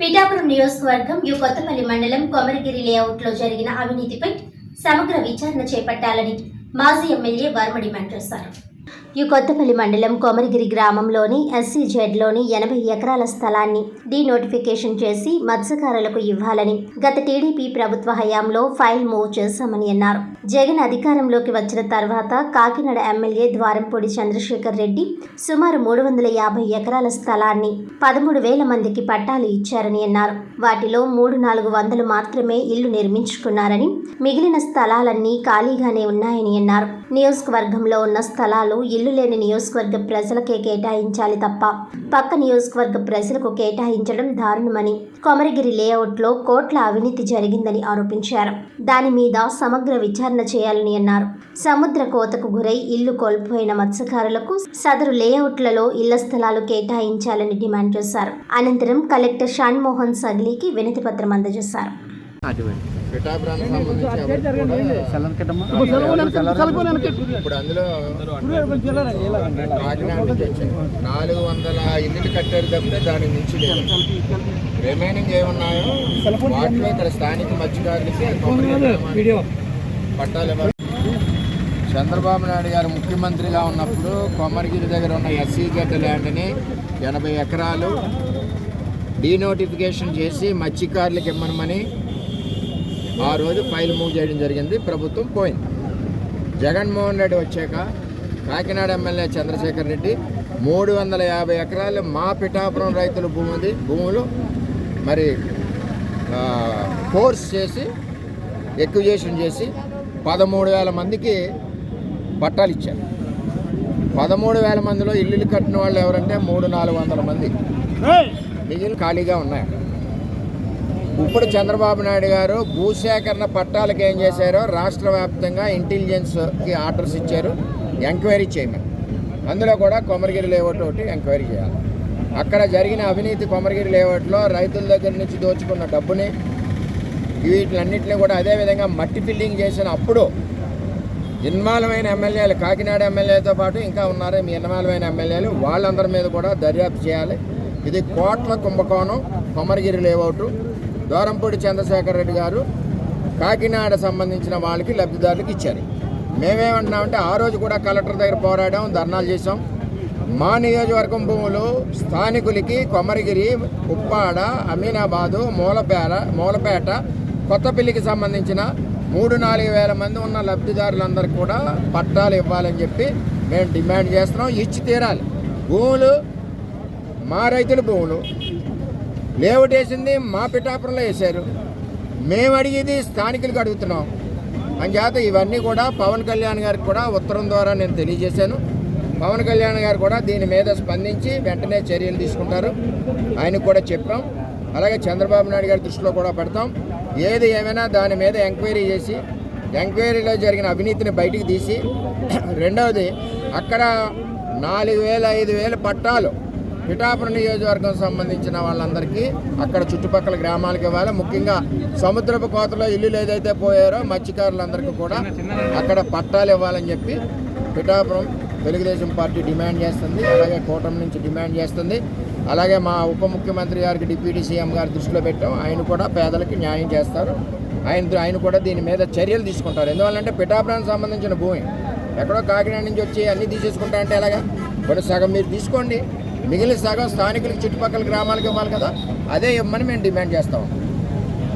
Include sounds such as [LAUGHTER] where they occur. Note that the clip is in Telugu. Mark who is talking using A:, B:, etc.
A: పిఠాపురం నియోజకవర్గం యు కొత్తపల్లి మండలం కొమరగిరి లేఅవుట్లో జరిగిన అవినీతిపై సమగ్ర విచారణ చేపట్టాలని మాజీ ఎమ్మెల్యే వర్మ డిమాండ్ చేశారు ఈ కొత్తపల్లి మండలం కొమరిగిరి గ్రామంలోని ఎస్సీ జెడ్లోని ఎనభై ఎకరాల స్థలాన్ని డీనోటిఫికేషన్ చేసి మత్స్యకారులకు ఇవ్వాలని గత టీడీపీ ప్రభుత్వ హయాంలో ఫైల్ మూవ్ చేశామని అన్నారు. జగన్ అధికారంలోకి వచ్చిన తర్వాత కాకినాడ ఎమ్మెల్యే ద్వారంపూడి చంద్రశేఖర్ రెడ్డి సుమారు మూడు వందల యాభై ఎకరాల స్థలాన్ని పదమూడు వేల మందికి పట్టాలు ఇచ్చారని అన్నారు. వాటిలో మూడు నాలుగు వందలు మాత్రమే ఇల్లు నిర్మించుకున్నారని మిగిలిన స్థలాలన్నీ ఖాళీగానే ఉన్నాయని అన్నారు. నియోజకవర్గంలో ఉన్న స్థలాలు ఇల్లు లేని నియోజకవర్గ ప్రజలకే కేటాయించాలి తప్ప పక్క నియోజకవర్గ ప్రజలకు కేటాయించడం దారుణమని కొమరగిరి లేఅవుట్లో కోట్ల అవినీతి జరిగిందని ఆరోపించారు. దాని మీద సమగ్ర విచారణ చేయాలని అన్నారు. సముద్ర కోతకు గురై ఇల్లు కోల్పోయిన మత్స్యకారులకు సదరు లేఅవుట్లలో ఇళ్ళ స్థలాలు కేటాయించాలని డిమాండ్ చేశారు. అనంతరం కలెక్టర్ షాన్మోహన్ సగ్లీకి వినతి పత్రం అందజేశారు.
B: కూడా ఇప్పుడు అందులో నాలుగు వందల ఇల్లులు కట్టారు తప్పితే దాని నుంచి లేదు. రిమైనింగ్ ఏమున్నాయో వాటిలో ఇక్కడ స్థానిక మత్స్యకారులకి పట్టాలు చంద్రబాబు నాయుడు గారు ముఖ్యమంత్రిగా ఉన్నప్పుడు కొమ్మరిగిరి దగ్గర ఉన్న ఎస్సీ గడ్డ ల్యాండ్ని ఎనభై ఎకరాలు డీనోటిఫికేషన్ చేసి మత్స్యకారులకు ఇమ్మనమని ఆ రోజు ఫైల్ మూవ్ చేయడం జరిగింది. ప్రభుత్వం పోయింది. జగన్మోహన్ రెడ్డి వచ్చాక కాకినాడ ఎమ్మెల్యే చంద్రశేఖర్ రెడ్డి మూడు వందల యాభై ఎకరాలు మా పిఠాపురం రైతుల భూమిది భూములు మరి ఫోర్స్ చేసి ఎక్విజేషన్ చేసి పదమూడు వేల మందికి పట్టాలు ఇచ్చారు. పదమూడు వేల మందిలో ఇల్లులు కట్టిన వాళ్ళు ఎవరంటే మూడు నాలుగు వందల మంది. మిగిలిన ఖాళీగా ఉన్నాయి. ఇప్పుడు చంద్రబాబు నాయుడు గారు భూసేకరణ పట్టాలకు ఏం చేశారో రాష్ట్ర వ్యాప్తంగా ఇంటెలిజెన్స్కి ఆర్డర్స్ ఇచ్చారు. ఎంక్వైరీ చేయమని. అందులో కూడా కొమరగిరి లేఅవుట్ ఒకటి ఎంక్వైరీ చేయాలి. అక్కడ జరిగిన అవినీతి కొమరగిరి లేఅవుట్లో రైతుల దగ్గర నుంచి దోచుకున్న డబ్బుని వీటిలన్నింటినీ కూడా అదేవిధంగా మట్టి ఫిల్లింగ్ చేసిన అప్పుడు ఇన్వాల్వ్ అయిన ఎమ్మెల్యేలు కాకినాడ ఎమ్మెల్యేతో పాటు ఇంకా ఉన్నారు మీ ఇన్వాల్వ్ అయిన ఎమ్మెల్యేలు వాళ్ళందరి మీద కూడా దర్యాప్తు చేయాలి. ఇది కోట్ల కుంభకోణం కొమరగిరి లేఅవుట్. దూరంపూడి చంద్రశేఖర్ రెడ్డి గారు కాకినాడ సంబంధించిన వాళ్ళకి లబ్ధిదారులకు ఇచ్చారు. మేమేమంటున్నామంటే ఆ రోజు కూడా కలెక్టర్ దగ్గర పోరాడాం ధర్నాలు చేసాం మా నియోజకవర్గం భూములు స్థానికులకి కొమరగిరి ఉప్పాడ అమీనాబాదు మూలపేట మూలపేట కొత్తపల్లికి సంబంధించిన మూడు నాలుగు వేల మంది ఉన్న లబ్ధిదారులందరికీ కూడా పట్టాలు ఇవ్వాలని చెప్పి మేము డిమాండ్ చేస్తున్నాం. ఇచ్చి తీరాలి. భూములు మా రైతుల భూములు లేఅవుట్ వేసింది మా పిఠాపురంలో వేశారు. మేము అడిగేది స్థానికులకు అడుగుతున్నాం. అంచేత ఇవన్నీ కూడా పవన్ కళ్యాణ్ గారికి కూడా ఉత్తరం ద్వారా నేను తెలియజేశాను. పవన్ కళ్యాణ్ గారు కూడా దీని మీద స్పందించి వెంటనే చర్యలు తీసుకుంటారు. ఆయనకు కూడా చెప్పాం. అలాగే చంద్రబాబు నాయుడు గారి దృష్టిలో కూడా పెడతాం. ఏది ఏమైనా దాని మీద ఎంక్వైరీ చేసి ఎంక్వైరీలో జరిగిన అవినీతిని బయటికి తీసి [CLEARS THROAT] రెండవది అక్కడ నాలుగు వేల ఐదు వేల పట్టాలు పిఠాపురం నియోజకవర్గం సంబంధించిన వాళ్ళందరికీ అక్కడ చుట్టుపక్కల గ్రామాలకు ఇవ్వాలి. ముఖ్యంగా సముద్రపు కోతలో ఇల్లులు ఏదైతే పోయారో మత్స్యకారులందరికీ కూడా అక్కడ పట్టాలు ఇవ్వాలని చెప్పి పిఠాపురం తెలుగుదేశం పార్టీ డిమాండ్ చేస్తుంది. అలాగే కూటమి నుంచి డిమాండ్ చేస్తుంది. అలాగే మా ఉప ముఖ్యమంత్రి గారికి డిప్యూటీ సీఎం గారి దృష్టిలో పెట్టాం. ఆయన కూడా పేదలకి న్యాయం చేస్తారు. ఆయన ఆయన కూడా దీని మీద చర్యలు తీసుకుంటారు. ఎందువల్లంటే పిఠాపురానికి సంబంధించిన భూమి ఎక్కడో కాకినాడ నుంచి వచ్చి అన్నీ తీసేసుకుంటా అంటే ఎలాగా? ఇప్పుడు సగం మీరు తీసుకోండి. మిగిలిన సగం స్థానికులకి చుట్టుపక్కల గ్రామాలకు ఇవ్వాలి కదా? అదే ఇవ్వమని మేము డిమాండ్ చేస్తాం.